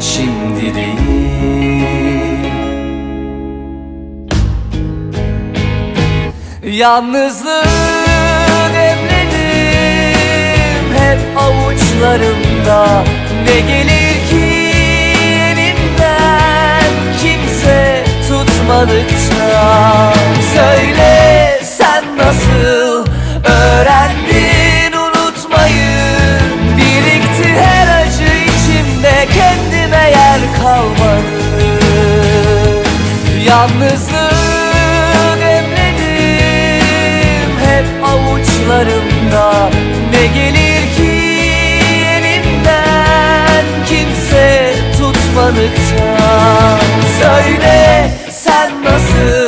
şimdi değil. Yalnızlığı demledim hep avuçlarımda. Ne gelir ki elimden kimse tutmadıkça? Söyle Yalnızlığı demledim hep avuçlarımda. Ne gelir ki elimden kimse tutmadıkça? Söyle sen nasıl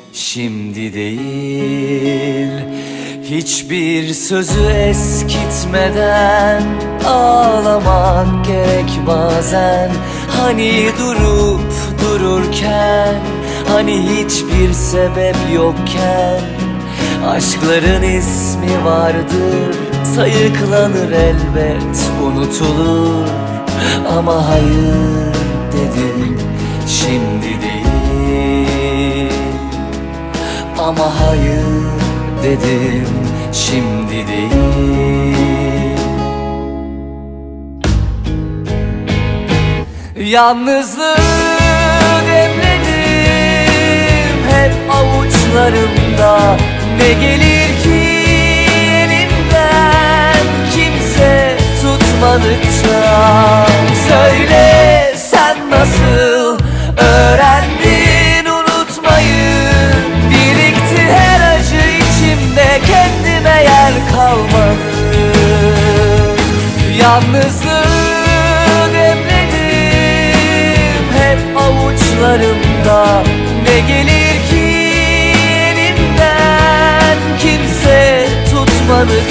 şimdi değil. Hiçbir sözü eskitmeden Ağlamak gerek bazen. Hani durup dururken Hani hiçbir sebep yokken. Aşkların ismi vardır Sayıklanır elbet unutulur. Ama hayır dedim şimdi değil Ama hayır dedim şimdi değil. Yalnızlığı demledim hep avuçlarımda. Ne gelir ki elimden kimse tutmadıkça Yalnızlığı demledim hep avuçlarımda. Ne gelir ki elimden kimse tutmadıkça